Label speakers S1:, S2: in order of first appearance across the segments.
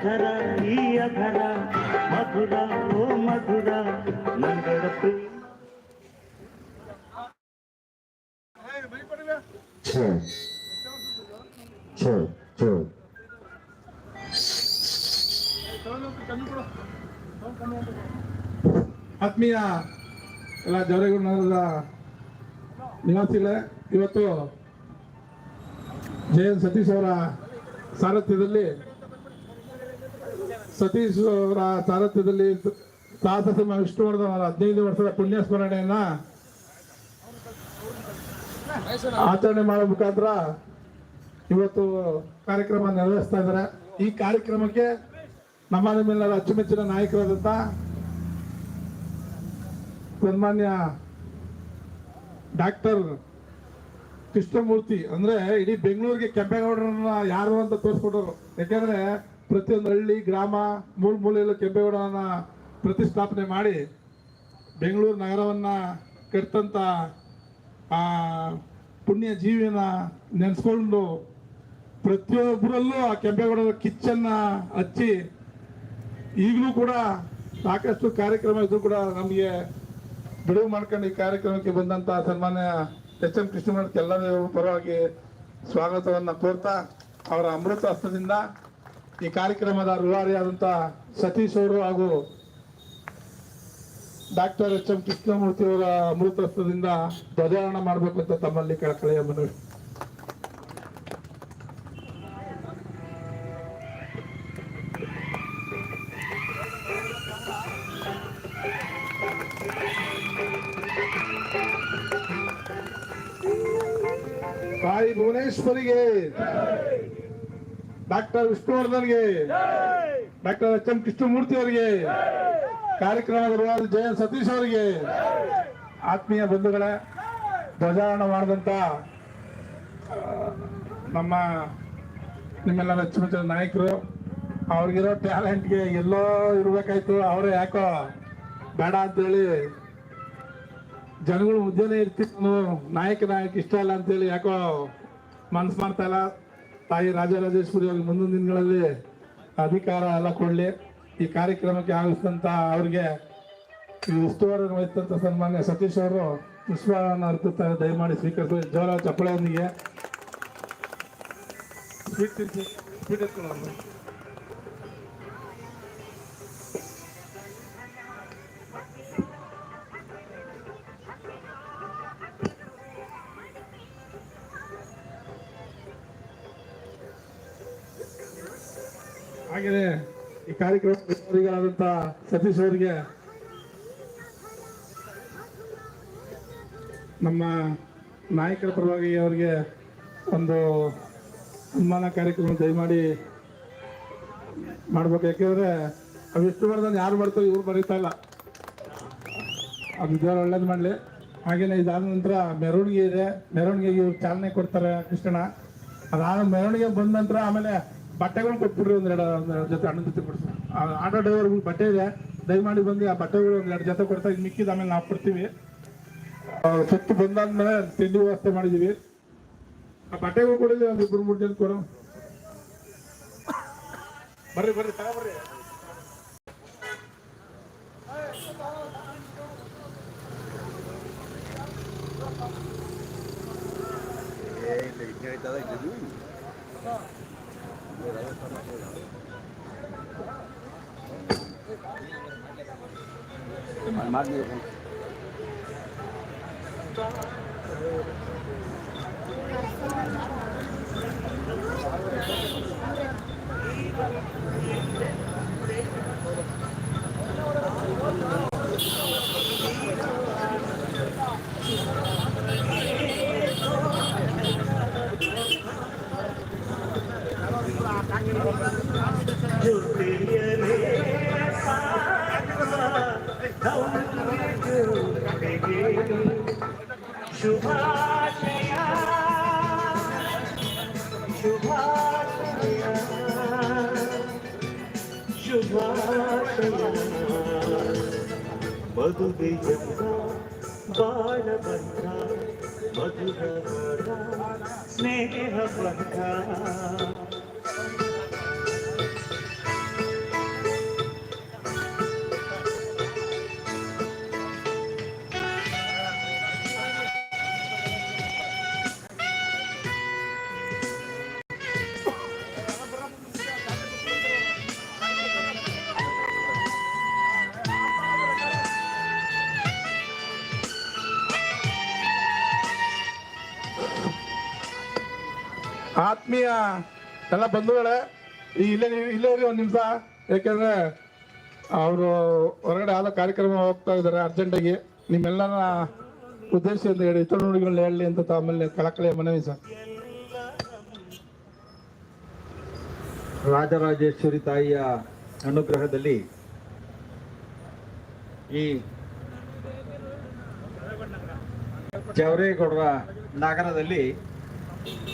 S1: ಅಕ್ಷರ ಈ ಅಧರ ಮಧುರ ಓ ಮಧುರ ನಂಗಡ.
S2: ಆತ್ಮೀಯ ಎಲ್ಲ ಜವರೇಗೌಡ ನಗರದ ನಿವಾಸಿಗಳೇ ಇವತ್ತು ಜೆ ಎನ್ ಸತೀಶ್ ಅವರ ಸಾರಥ್ಯದಲ್ಲಿ ಸತೀಶ್ ಅವರ ಸಾರಥ್ಯದಲ್ಲಿ ಸಾಹಸ ಸಿಂಹ ವಿಷ್ಣುವರ್ಧನ್ ಅವರ ಹದಿನೈದು ವರ್ಷದ ಪುಣ್ಯ ಸ್ಮರಣೆಯನ್ನ ಆಚರಣೆ ಮಾಡೋ ಮುಖಾಂತರ ಇವತ್ತು ಕಾರ್ಯಕ್ರಮ ನೆರವೇರಿಸ್ತಾ ಇದ್ದಾರೆ. ಈ ಕಾರ್ಯಕ್ರಮಕ್ಕೆ ನಮ್ಮ ನಿಮ್ಮೆಲ್ಲರ ಅಚ್ಚುಮೆಚ್ಚಿನ ನಾಯಕರಾದಂಥ ಸನ್ಮಾನ್ಯ ಡಾಕ್ಟರ್ ಕೃಷ್ಣಮೂರ್ತಿ, ಅಂದ್ರೆ ಇಡೀ ಬೆಂಗಳೂರಿಗೆ ಕೆಂಪೇಗೌಡರನ್ನ ಯಾರು ಅಂತ ತೋರಿಸ್ಕೊಟ್ಟರು ಯಾಕೆಂದ್ರೆ ಪ್ರತಿಯೊಂದು ಹಳ್ಳಿ, ಗ್ರಾಮ ಮೂಲ ಮೂಲೆಯಲ್ಲೂ ಕೆಂಪೇಗೌಡನ ಪ್ರತಿಷ್ಠಾಪನೆ ಮಾಡಿ ಬೆಂಗಳೂರು ನಗರವನ್ನು ಕಟ್ತಂಥ ಆ, ಪುಣ್ಯ ಜೀವಿನ ನೆನೆಸ್ಕೊಂಡು ಪ್ರತಿಯೊಬ್ಬರಲ್ಲೂ ಆ ಕೆಂಪೇಗೌಡರ ಕಿಚ್ಚನ್ನ ಹಚ್ಚಿ ಈಗಲೂ ಕೂಡ ಸಾಕಷ್ಟು ಕಾರ್ಯಕ್ರಮ ಇದ್ರು ಕೂಡ ನಮಗೆ ಬಿಡುವು ಮಾಡ್ಕೊಂಡು ಈ ಕಾರ್ಯಕ್ರಮಕ್ಕೆ ಬಂದಂತ ಸನ್ಮಾನ್ಯ ಎಚ್ ಎಂ ಕೃಷ್ಣಮೂರ್ತಿ ಎಲ್ಲರ ಪರವಾಗಿ ಸ್ವಾಗತವನ್ನ ಕೋರ್ತಾ ಅವರ ಅಮೃತ ಹಸ್ತದಿಂದ ಈ ಕಾರ್ಯಕ್ರಮದ ರೂವಾರಿಯಾದಂಥ ಸತೀಶ್ ಅವರು ಹಾಗೂ ಡಾಕ್ಟರ್ ಎಚ್ ಎಂ ಕೃಷ್ಣಮೂರ್ತಿ ಅವರ ಅಮೃತಸ್ತದಿಂದ ಧ್ವಜಾರೋಹಣ ಮಾಡಬೇಕು ಅಂತ ತಮ್ಮಲ್ಲಿ ಕಳಕಳಿಯ ಮನವಿ. ತಾಯಿ ಭುವನೇಶ್ವರಿಗೆ ಡಾಕ್ಟರ್ ವಿಷ್ಣುವರ್ಧನ್ಗೆ ಡಾಕ್ಟರ್ ಎಚ್ ಎಂ ಕೃಷ್ಣಮೂರ್ತಿ ಅವರಿಗೆ ಕಾರ್ಯಕ್ರಮದ ರೂವಾರಿ ಜಯನ್ ಸತೀಶ್ ಅವರಿಗೆ, ಆತ್ಮೀಯ ಬಂಧುಗಳ, ಧ್ವಜಾರೋಹಣ ಮಾಡಿದಂತ ನಮ್ಮ ನಿಮ್ಮೆಲ್ಲ ಅಚ್ಚುಮೆಚ್ಚಿನ ನಾಯಕರು, ಅವ್ರಿಗಿರೋ ಟ್ಯಾಲೆಂಟ್ಗೆ ಎಲ್ಲೋ ಇರಬೇಕಾಯ್ತು, ಅವರೇ ಯಾಕೋ ಬೇಡ ಅಂತೇಳಿ ಜನಗಳು ಮುದ್ದೆನೇ ಇರ್ತಿತ್ತು, ನಾಯಕ ನಾಯಕ ಇಷ್ಟ ಇಲ್ಲ ಅಂತೇಳಿ ಯಾಕೋ ಮನ್ಸು ಮಾಡ್ತಾ ಇಲ್ಲ. ತಾಯಿ ರಾಜರಾಜೇಶ್ವರಿ ಅವ್ರಿಗೆ ಮುಂದಿನ ದಿನಗಳಲ್ಲಿ ಅಧಿಕಾರ ಎಲ್ಲ ಕೊಡಲಿ. ಈ ಕಾರ್ಯಕ್ರಮಕ್ಕೆ ಆಗಿಸಿದಂಥ ಅವ್ರಿಗೆ ಈ ಉಸ್ತುವಾರಿ ವಹಿಸಿದಂತ ಸನ್ಮಾನ್ಯ ಸತೀಶ್ ಅವರು ಪುಷ್ಪವನ್ನು ಅರ್ಪಿಸ್ತಾರೆ ದಯಮಾಡಿ ಸ್ವೀಕರಿಸಿ. ಜೋರ ಚಪ್ಪಳೆಯೊಂದಿಗೆ. ಸ್ವೀಟ್ ತಿನ್ಸಿ ಈ ಕಾರ್ಯಕ್ರಮಗಳಾದಂಥ ಸತೀಶ್ ಅವರಿಗೆ ನಮ್ಮ ನಾಯಕರ ಪರವಾಗಿ ಅವರಿಗೆ ಒಂದು ಸನ್ಮಾನ ಕಾರ್ಯಕ್ರಮ ದಯಮಾಡಿ ಮಾಡ್ಬೇಕು. ಯಾಕೆಂದ್ರೆ ಅವು ವಿಷ್ಣುವರ್ಧನ್ ಯಾರು ಬರ್ತೋ ಇವ್ರು ಬರೀತಾ ಇಲ್ಲ. ಅದು ದೇವ್ರು ಒಳ್ಳೇದು ಮಾಡಲಿ. ಹಾಗೇನೆ ಇದಾದ ನಂತರ ಮೆರವಣಿಗೆ ಇದೆ. ಮೆರವಣಿಗೆಗೆ ಇವ್ರು ಚಾಲನೆ ಕೊಡ್ತಾರೆ ಕೃಷ್ಣ ಅದಾದ ಮೆರವಣಿಗೆ ಬಂದ ನಂತರ ಆಮೇಲೆ ಬಟ್ಟೆಗಳು ಕೊಟ್ಬಿಡ್ರಿ ಒಂದೆರಡು ಜೊತೆ ಅಣ್ಣನ ಜೊತೆ ಕೊಡ್ಸಿ ಆಟೋ ಡ್ರೈವರ್ಗಳು ಬಟ್ಟೆ ಇದೆ. ದಯಮಾಡಿ ಬಂದು ಆ ಬಟ್ಟೆಗಳು ಒಂದೆರಡು ಜೊತೆ ಕೊಡ್ತಾ ಇದ್ ಮಿಕ್ಕಿದ ಆಮೇಲೆ ನಾವು ಕೊಡ್ತೀವಿ. ಸುತ್ತು ಬಂದಾದ್ಮೇಲೆ ತಿಂಡಿ ವ್ಯವಸ್ಥೆ ಮಾಡಿದೀವಿ. ಆ ಬಟ್ಟೆಗಳು ಕೊಡಿದ್ವಿ ಒಂದು ಇಬ್ಬರು ಮೂರು ಜನ ಕೊಡು ಬರ್ರಿ ಬರ್ರಿ ತಗೊಬರ್ರಿ
S1: માગી शुभाशया शुभाशया शुभाशया मधुबीजम्बा बालबन्धा मधुरवरा स्नेहबन्धा
S2: ಆತ್ಮೀಯ ಎಲ್ಲ ಬಂಧುಗಳೇ, ಈ ಇಲ್ಲೇ ನೀವು ಇಲ್ಲೇ ಇರಿ ಒಂದು ನಿಮಿಷ. ಯಾಕೆಂದ್ರೆ ಅವರು ಹೊರಗಡೆ ಯಾವ್ದೋ ಕಾರ್ಯಕ್ರಮ ಹೋಗ್ತಾ ಇದ್ದಾರೆ ಅರ್ಜೆಂಟಾಗಿ. ನಿಮ್ಮೆಲ್ಲರ ಅಂತ ಹೇಳಿ ಇತರ ನುಡಿಗಳನ್ನ ಹೇಳಿ ಅಂತ ತಮ್ಮಲ್ಲಿ ಕಳಕಳಿಯ ಮನವಿ ಸರ್.
S3: ರಾಜರಾಜೇಶ್ವರಿ ತಾಯಿಯ ಅನುಗ್ರಹದಲ್ಲಿ ಈ ಜವರೇಗೌಡರ ನಗರದಲ್ಲಿ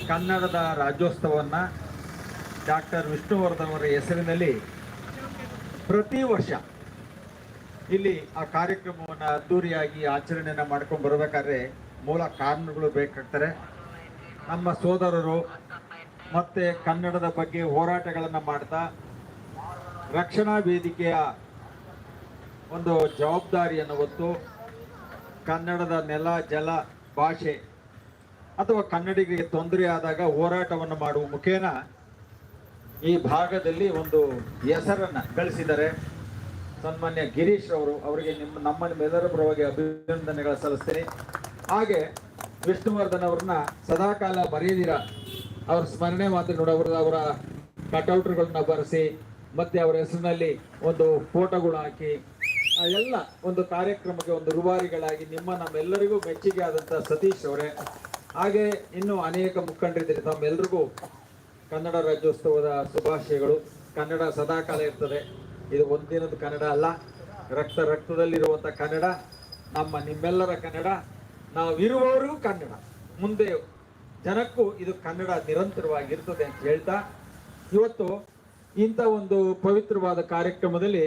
S3: ಕನ್ನಡದ ರಾಜ್ಯೋತ್ಸವವನ್ನು ಡಾಕ್ಟರ್ ವಿಷ್ಣುವರ್ಧನ್ ಅವರ ಹೆಸರಿನಲ್ಲಿ ಪ್ರತಿ ವರ್ಷ ಇಲ್ಲಿ ಆ ಕಾರ್ಯಕ್ರಮವನ್ನು ಅದ್ದೂರಿಯಾಗಿ ಆಚರಣೆಯನ್ನು ಮಾಡ್ಕೊಂಡು ಬರಬೇಕಾದ್ರೆ ಮೂಲ ಕಾರಣಗಳು ಬೇಕಾಗ್ತಾರೆ ನಮ್ಮ ಸೋದರರು ಮತ್ತು ಕನ್ನಡದ ಬಗ್ಗೆ ಹೋರಾಟಗಳನ್ನು ಮಾಡ್ತಾ ರಕ್ಷಣಾ ವೇದಿಕೆಯ ಒಂದು ಜವಾಬ್ದಾರಿಯನ್ನು ಹೊತ್ತು ಕನ್ನಡದ ನೆಲ, ಜಲ, ಭಾಷೆ ಅಥವಾ ಕನ್ನಡಿಗರಿಗೆ ತೊಂದರೆ ಆದಾಗ ಹೋರಾಟವನ್ನು ಮಾಡುವ ಮುಖೇನ ಈ ಭಾಗದಲ್ಲಿ ಒಂದು ಹೆಸರನ್ನು ಗಳಿಸಿದ್ದಾರೆ. ಸನ್ಮಾನ್ಯ ಗಿರೀಶ್ ಅವರು ಅವರಿಗೆ ನಿಮ್ಮ ನಮ್ಮ ನಿಮ್ಮೆಲ್ಲರ ಪರವಾಗಿ ಅಭಿನಂದನೆಗಳ ಸಲ್ಲಿಸ್ತೀನಿ. ಹಾಗೆ ವಿಷ್ಣುವರ್ಧನ್ ಅವ್ರನ್ನ ಸದಾಕಾಲ ಬರೆಯದಿರ. ಅವ್ರ ಸ್ಮರಣೆ ಮಾತ್ರ ನೋಡಿ ಅವರ ಅವರ ಕಟೌಟ್ಗಳನ್ನ ಬರೆಸಿ, ಮತ್ತೆ ಅವರ ಹೆಸರಿನಲ್ಲಿ ಒಂದು ಫೋಟೋಗಳು ಹಾಕಿ ಎಲ್ಲ ಒಂದು ಕಾರ್ಯಕ್ರಮಕ್ಕೆ ಒಂದು ರೂವಾರಿಗಳಾಗಿ ನಿಮ್ಮ ನಮ್ಮೆಲ್ಲರಿಗೂ ಮೆಚ್ಚುಗೆ ಆದಂಥ ಸತೀಶ್ ಅವರೇ. ಹಾಗೆ ಇನ್ನು ಅನೇಕ ಮುಖಂಡರಿದ್ದೀರಿ ತಮ್ಮೆಲ್ರಿಗೂ ಕನ್ನಡ ರಾಜ್ಯೋತ್ಸವದ ಶುಭಾಶಯಗಳು. ಕನ್ನಡ ಸದಾಕಾಲ ಇರ್ತದೆ. ಇದು ಒಂದಿನದ ಕನ್ನಡ ಅಲ್ಲ. ರಕ್ತ ರಕ್ತದಲ್ಲಿರುವಂಥ ಕನ್ನಡ, ನಮ್ಮ ನಿಮ್ಮೆಲ್ಲರ ಕನ್ನಡ ನಾವಿರುವವರು ಕನ್ನಡ. ಮುಂದೆ ಜನಕ್ಕೂ ಇದು ಕನ್ನಡ ನಿರಂತರವಾಗಿರ್ತದೆ ಅಂತ ಹೇಳ್ತಾ, ಇವತ್ತು ಇಂಥ ಒಂದು ಪವಿತ್ರವಾದ ಕಾರ್ಯಕ್ರಮದಲ್ಲಿ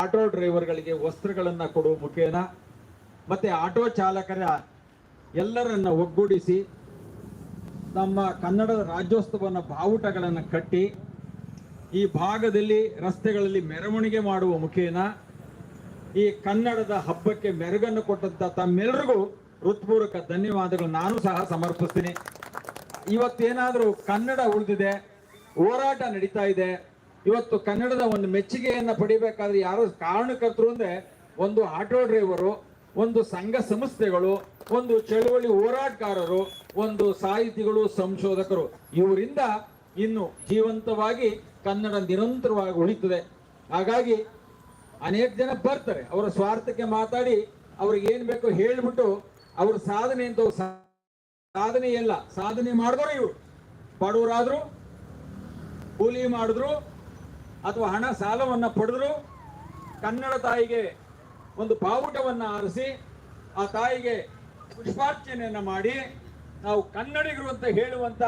S3: ಆಟೋ ಡ್ರೈವರ್ಗಳಿಗೆ ವಸ್ತ್ರಗಳನ್ನು ಕೊಡುವ ಮುಖೇನ, ಮತ್ತೆ ಆಟೋ ಚಾಲಕರ ಎಲ್ಲರನ್ನ ಒಗ್ಗೂಡಿಸಿ ನಮ್ಮ ಕನ್ನಡದ ರಾಜ್ಯೋತ್ಸವನ ಬಾವುಟಗಳನ್ನು ಕಟ್ಟಿ ಈ ಭಾಗದಲ್ಲಿ ರಸ್ತೆಗಳಲ್ಲಿ ಮೆರವಣಿಗೆ ಮಾಡುವ ಮುಖೇನ ಈ ಕನ್ನಡದ ಹಬ್ಬಕ್ಕೆ ಮೆರುಗನ್ನು ಕೊಟ್ಟಂತ ತಮ್ಮೆಲ್ಲರಿಗೂ ಹೃತ್ಪೂರ್ವಕ ಧನ್ಯವಾದಗಳು. ನಾನು ಸಹ ಸಮರ್ಪಿಸ್ತೀನಿ. ಇವತ್ತೇನಾದರೂ ಕನ್ನಡ ಉಳಿದಿದೆ, ಹೋರಾಟ ನಡೀತಾ ಇದೆ, ಇವತ್ತು ಕನ್ನಡದ ಒಂದು ಮೆಚ್ಚುಗೆಯನ್ನು ಪಡಿಬೇಕಾದ್ರೆ ಯಾರು ಕಾರಣಕರ್ತರು ಅಂದ್ರೆ ಒಂದು ಆಟೋ ಡ್ರೈವರು ಒಂದು ಸಂಘ ಸಂಸ್ಥೆಗಳು, ಒಂದು ಚಳುವಳಿ ಹೋರಾಟಗಾರರು, ಒಂದು ಸಾಹಿತಿಗಳು, ಸಂಶೋಧಕರು. ಇವರಿಂದ ಇನ್ನು ಜೀವಂತವಾಗಿ ಕನ್ನಡ ನಿರಂತರವಾಗಿ ಉಳಿತದೆ. ಹಾಗಾಗಿ ಅನೇಕ ಜನ ಬರ್ತಾರೆ. ಅವರ ಸ್ವಾರ್ಥಕ್ಕೆ ಮಾತಾಡಿ ಅವ್ರಿಗೆ ಏನ್ ಬೇಕೋ ಹೇಳ್ಬಿಟ್ಟು ಅವ್ರ ಸಾಧನೆ ಅಂತ ಸಾಧನೆ ಎಲ್ಲ ಸಾಧನೆ ಮಾಡಿದ್ರು ಇವರು. ಬಡವರಾದ್ರು, ಕೂಲಿ ಮಾಡಿದ್ರು, ಅಥವಾ ಹಣ ಸಾಲವನ್ನ ಪಡೆದ್ರು, ಕನ್ನಡ ತಾಯಿಗೆ ಒಂದು ಬಾವುಟವನ್ನು ಆರಿಸಿ ಆ ತಾಯಿಗೆ ಪುಷ್ಪಾರ್ಚನೆಯನ್ನು ಮಾಡಿ ನಾವು ಕನ್ನಡಿಗರು ಅಂತ ಹೇಳುವಂತ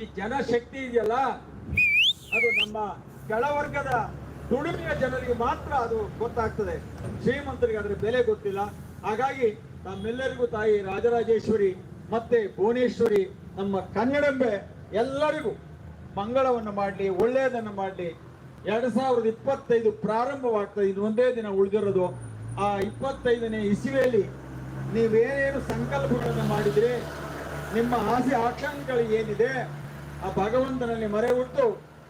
S3: ಈ ಜನಶಕ್ತಿ ಇದೆಯಲ್ಲ, ಅದು ನಮ್ಮ ಕೆಳವರ್ಗದ ದುಡಿಮೆಯ ಜನರಿಗೆ ಮಾತ್ರ ಅದು ಗೊತ್ತಾಗ್ತದೆ. ಶ್ರೀಮಂತರಿಗೆ ಅದರ ಬೆಲೆ ಗೊತ್ತಿಲ್ಲ. ಹಾಗಾಗಿ ನಮ್ಮೆಲ್ಲರಿಗೂ ತಾಯಿ ರಾಜರಾಜೇಶ್ವರಿ ಮತ್ತೆ ಭುವನೇಶ್ವರಿ, ನಮ್ಮ ಕನ್ನಡಂಬೆ ಎಲ್ಲರಿಗೂ ಮಂಗಳವನ್ನು ಮಾಡಲಿ, ಒಳ್ಳೆಯದನ್ನು ಮಾಡಲಿ. ಎರಡು ಸಾವಿರದ ಇಪ್ಪತ್ತೈದು ಪ್ರಾರಂಭವಾಗ್ತದೆ. ಇದು ದಿನ ಉಳಿದಿರೋದು. ಆ ಇಪ್ಪತ್ತೈದನೇ ಇಸುವೆಯಲ್ಲಿ ನೀವೇನೇನು ಸಂಕಲ್ಪಗಳನ್ನು ಮಾಡಿದ್ರೆ? ನಿಮ್ಮ ಆಸೆ ಆಕಾಂಕ್ಷೆಗಳು ಏನಿದೆ? ಆ ಭಗವಂತನಲ್ಲಿ ಮರೆ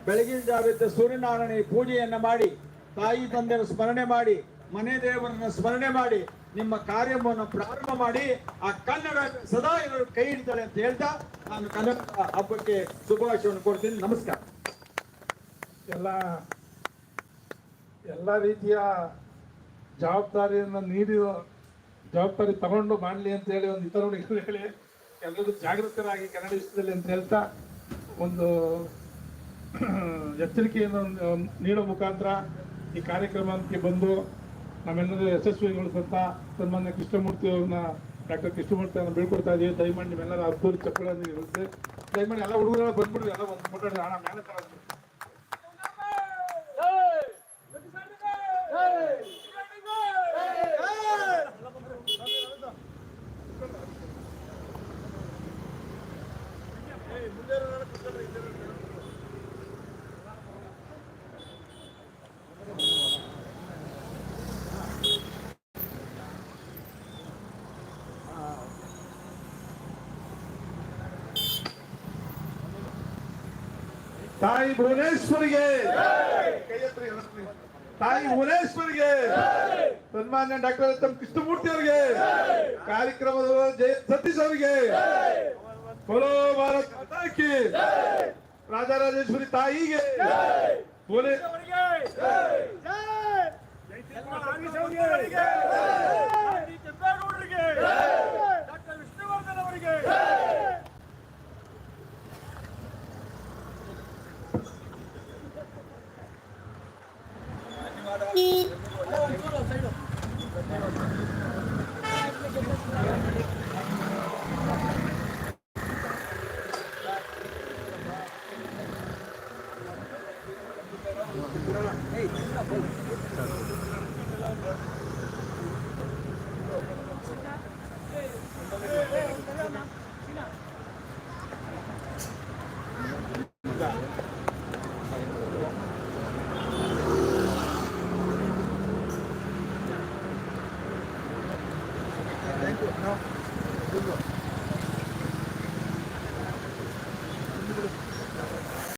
S3: ಬೆಳಗಿನ ಜಾವಿದ್ದ ಸೂರ್ಯನಾರಾಯಣ ಪೂಜೆಯನ್ನ ಮಾಡಿ, ತಾಯಿ ತಂದೆಯ ಸ್ಮರಣೆ ಮಾಡಿ, ಮನೆ ದೇವರನ್ನ ಸ್ಮರಣೆ ಮಾಡಿ, ನಿಮ್ಮ ಕಾರ್ಯವನ್ನು ಪ್ರಾರಂಭ ಮಾಡಿ, ಆ ಕನ್ನಡ ಸದಾ ಇವರು ಕೈ ಹಿಡಿತಾರೆ ಅಂತ ಹೇಳ್ತಾ ನಾನು ಕನ್ನಡ ಹಬ್ಬಕ್ಕೆ ಶುಭಾಶಯವನ್ನು ಕೊಡ್ತೀನಿ ನಮಸ್ಕಾರ.
S2: ಎಲ್ಲ ಎಲ್ಲ ರೀತಿಯ ಜವಾಬ್ದಾರಿಯನ್ನು ನೀಡಿ, ಜವಾಬ್ದಾರಿ ತಗೊಂಡು ಮಾಡಲಿ ಅಂತ ಹೇಳಿ ಒಂದು ಇತರ ಹೇಳಿ, ಎಲ್ಲರೂ ಜಾಗೃತರಾಗಿ ಕನ್ನಡ ವಿಷಯದಲ್ಲಿ ಅಂತ ಹೇಳ್ತಾ ಒಂದು ಎಚ್ಚರಿಕೆಯನ್ನು ನೀಡೋ ಮುಖಾಂತರ ಈ ಕಾರ್ಯಕ್ರಮಕ್ಕೆ ಬಂದು ನಮ್ಮೆಲ್ಲರೂ ಯಶಸ್ವಿಗೊಳಿಸಂತ ಸನ್ಮಾನ್ಯ ಕೃಷ್ಣಮೂರ್ತಿ ಅವ್ರನ್ನ, ಡಾಕ್ಟರ್ ಕೃಷ್ಣಮೂರ್ತಿ ಅವ್ರನ್ನ ಬೀಳ್ಕೊಡ್ತಾ ಇದೀವಿ. ದಯಮಾಡಿ ನಿಮ್ಮೆಲ್ಲರ ಅದ್ದೂರಿ ಚಪ್ಪಳನ್ನು ಇರುತ್ತೆ ದಯಮಾಡಿ ಎಲ್ಲ ಹುಡುಗರೆಲ್ಲ ಬಂದ್ಬಿಡ್ರಿ, ಎಲ್ಲ ಒಂದು ಮುಟ್ಟಿ ಹಣ ಮೇಲೆ ताई भुवनेश्वर के ताई भुवनेश्वर के सन्मान्य डॉक्टर उत्तम कृष्णमूर्ति कार्यक्रम जय
S3: सतीश भारत राजा राजेश्वरी ताई के बोले